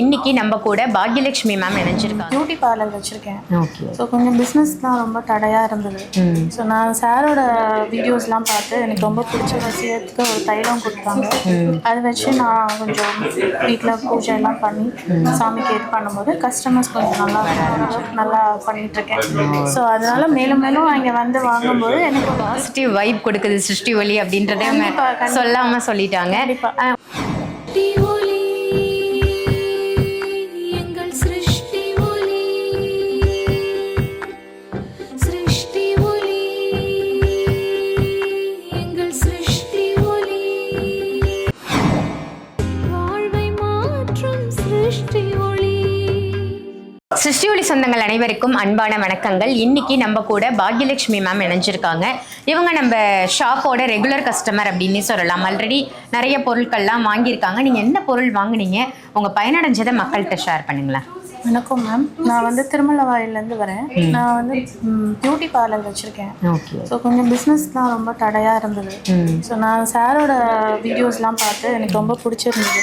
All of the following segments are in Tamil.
இன்னைக்கு நம்ம கூட பாக்யலட்சுமி மேம் இணைஞ்சிருக்காங்க. பியூட்டி பார்லர் வச்சுருக்கேன். ஓகே ஸோ கொஞ்சம் பிஸ்னஸ்லாம் ரொம்ப தடையாக இருந்தது. ஸோ நான் சாரோட வீடியோஸ்லாம் பார்த்து எனக்கு ரொம்ப பிடிச்ச விஷயத்துக்கு ஒரு தைலம் கொடுத்தாங்க. அதை வச்சு நான் கொஞ்சம் வீட்டில் பூஜை எல்லாம் பண்ணி சாமிக்கு இது பண்ணும்போது கஸ்டமர்ஸ் கொஞ்சம் நல்லா. நல்லா பண்ணிட்டு இருக்கேன் ஸோ அதனால மேலும் மேலும் இங்கே வந்து வாங்கும்போது எனக்கு ஒரு பாசிட்டிவ் வைப் கொடுக்குது சிருஷ்டி ஒலி அப்படின்றத அவங்க கண்டிப்பா, கண்டிப்பா. சொல்லாம சொல்லிட்டாங்க கண்டிப்பா. சிஸ்டியோலி சொந்தங்கள் அனைவருக்கும் அன்பான வணக்கங்கள். இன்னைக்கு நம்ம கூட பாக்யலட்சுமி மேம் இணைஞ்சிருக்காங்க. இவங்க நம்ம ஷாப்போட ரெகுலர் கஸ்டமர் அப்படின்னு சொல்லலாம். ஆல்ரெடி நிறைய பொருட்கள்லாம் வாங்கியிருக்காங்க. நீங்கள் என்ன பொருள் வாங்குனீங்க? உங்கள் பயனடைஞ்சதை மக்கள்கிட்ட ஷேர் பண்ணுங்களேன். வணக்கம் மேம் நான் வந்து திருமலவாயிலேருந்து வரேன். நான் வந்து பியூட்டி பார்லர் வச்சுருக்கேன். ஸோ கொஞ்சம் பிஸ்னஸ்லாம் ரொம்ப தடையாக இருந்தது. ஸோ நான் சாரோட வீடியோஸ்லாம் பார்த்து எனக்கு ரொம்ப பிடிச்சிருந்தது.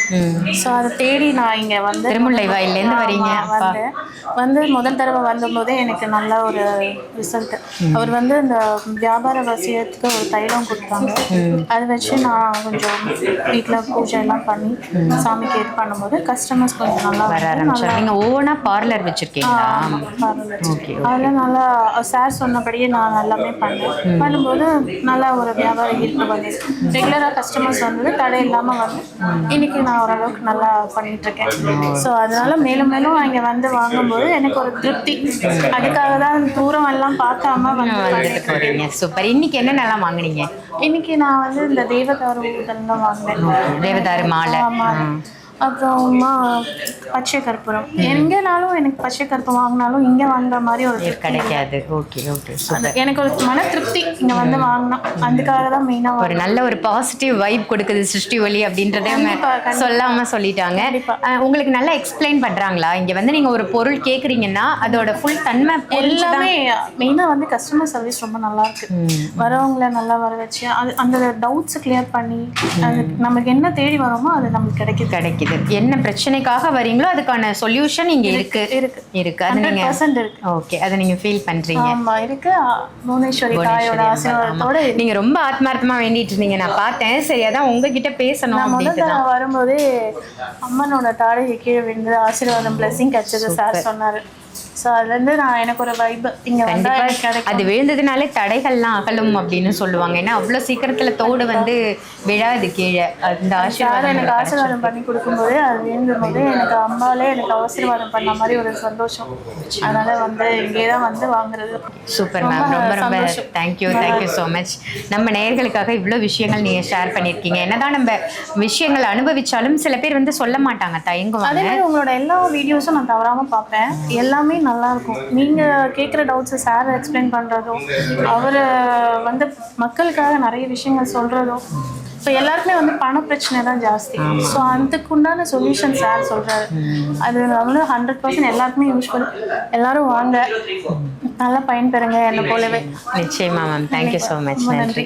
ஸோ அதை தேடி நான் இங்கே வந்து திருமுல்லை வாயிலேருந்து வரீங்க. வந்தேன். வந்து முதல் தடவை வந்தபோதே எனக்கு நல்ல ஒரு ரிசல்ட் அவர் வந்து இந்த வியாபார வசியத்துக்கு ஒரு தைலம் கொடுத்தாங்க. அதை வச்சு நான் கொஞ்சம் வீட்டில் பூஜை எல்லாம் பண்ணி சாமிக்கு இது பண்ணும்போது கஸ்டமர்ஸ் கொஞ்சம் நல்லா வர ஆரம்பிச்சாங்க. நீங்க ஓனா பார்லர் வச்சிருக்கீங்களா? ஓகே அதில் நல்லா சார் சொன்னபடியே நான் எல்லாமே பண்ணேன். பண்ணும்போது நல்லா ஒரு வியாபார ஈர்ப்பு வந்தது. ரெகுலராக கஸ்டமர்ஸ் வந்தது கடை இல்லாமல் வந்து இன்னைக்கு நான் ஓரளவுக்கு நல்லா பண்ணிட்டு இருக்கேன். ஸோ அதனால மேலும் மேலும் இங்கே வந்து வாங்கும்போது எனக்கு ஒரு திருப்தி. அதுக்காக தான் தூரம் எல்லாம் பார்க்காம வந்து சூப்பர் இன்னைக்கு என்னென்னலாம் வாங்குனீங்க? இன்னைக்கு நான் வந்து இந்த தெய்வதாரு ஊதல்லாம் வாங்கினேன். தேவதாரு மாலை. அப்புறமா பச்சை கற்பூரம். எங்கேனாலும் எனக்கு பச்சை கற்பூரம் வாங்கினாலும் இங்கே வாங்குற மாதிரி ஒரு கிடைக்காது. ஓகே ஓகே எனக்கு ஒரு மன திருப்தி இங்க வந்து வாங்கினா. அதுக்காக தான் மெயினா ஒரு நல்ல ஒரு பாசிட்டிவ் வைப் கொடுக்குது சிருஷ்டி ஒலி அப்படின்றத அவங்க கண்டிப்பா, கண்டிப்பா. சொல்லாம சொல்லிட்டாங்க. உங்களுக்கு நல்லா எக்ஸ்பிளைன் பண்றாங்களா? இங்க வந்து நீங்க ஒரு பொருள் கேக்குறீங்கன்னா அதோட ஃபுல் தன்மை எல்லாமே மெயினா வந்து கஸ்டமர் சர்வீஸ் ரொம்ப நல்லா இருக்கு. வரவங்கள நல்லா வர வச்சு அது அந்த டவுட்ஸ் கிளியர் பண்ணி அது நமக்கு என்ன தேடி வரோமோ அது நமக்கு கிடைக்குது. கிடைக்குது. என்ன பிரச்சனைக்காக வரீங்களோ அதுக்கான சொல்யூஷன் இங்க இருக்கு இருக்கு. இருக்கு. அது நீங்க இருக்கு. ஓகே அதை நீங்க ஃபீல் பண்றீங்க. ஆமா இருக்கு. புவனேஸ்வரி தாயோட ஆசீர்வாதத்தோட. நீங்க ரொம்ப ஆத்மார்த்தமா வேண்டிட்டு இருந்தீங்க. நான் பார்த்தேன். சரி அதான் உங்ககிட்ட பேசணும் நான் முதல் அப்படின்ட்டு தடவை வரும்போதே அம்மனோட தாடையை கீழே விழுந்து ஆசீர்வாதம் பிளஸிங் கிடைச்சது சார் சொன்னாரு. ஸோ அதுலேருந்து நான் எனக்கு ஒரு வைப் இங்க வந்தா கண்டிப்பா. எனக்கு கிடைக்கும். அது விழுந்ததுனாலே தடைகள்லாம் அகலும் அப்படின்னு சொல்லுவாங்க. ஏன்னா அவ்வளவு சீக்கிரத்துல தோடு வந்து விழாது கீழே. அந்த சார் ஆசீர்வாதம் எனக்கு ஆசீர்வாதம் பண்ணி கொடுக்கும்போது அது விழுந்தும் போது எனக்கு அம்மாலே எனக்கு ஆசீர்வாதம் பண்ண மாதிரி ஒரு சந்தோஷம். அதனால வந்து இங்கே தான் வந்து வாங்குறது. சூப்பர் மேம் ரொம்ப ரொம்ப. தேங்க்யூ தேங்க்யூ ஸோ மச் நம்ம நேயர்களுக்காக இவ்வளோ விஷயங்கள் நீங்க ஷேர் பண்ணியிருக்கீங்க என்னதான் நம்ம விஷயங்கள் அனுபவிச்சாலும் சில பேர் வந்து சொல்ல மாட்டாங்க தயங்குவாங்க. அதே மாதிரி உங்களோட எல்லா வீடியோஸும் நான் தவறாம பார்ப்பேன். எல்லாமே நல்லா இருக்கும். நீங்க கேட்குற டவுட்ஸை சார் எக்ஸ்பிளைன் பண்றதும் அவர் வந்து மக்களுக்காக நிறைய விஷயங்கள் சொல்றதும் இப்போ எல்லாருக்குமே வந்து பண பிரச்சனை தான் ஜாஸ்தி ஸோ அதுக்குண்டான சொல்யூஷன் சார் சொல்றாரு. அது வந்து ஹண்ட்ரட் பர்சன்ட் எல்லாருக்குமே யூஸ்ஃபுல் எல்லாரும் வாங்க. நல்லா பயன்பெறுங்க என்னை போலவே. நிச்சயமா மேம் தேங்க்யூ ஸோ மச் நன்றி.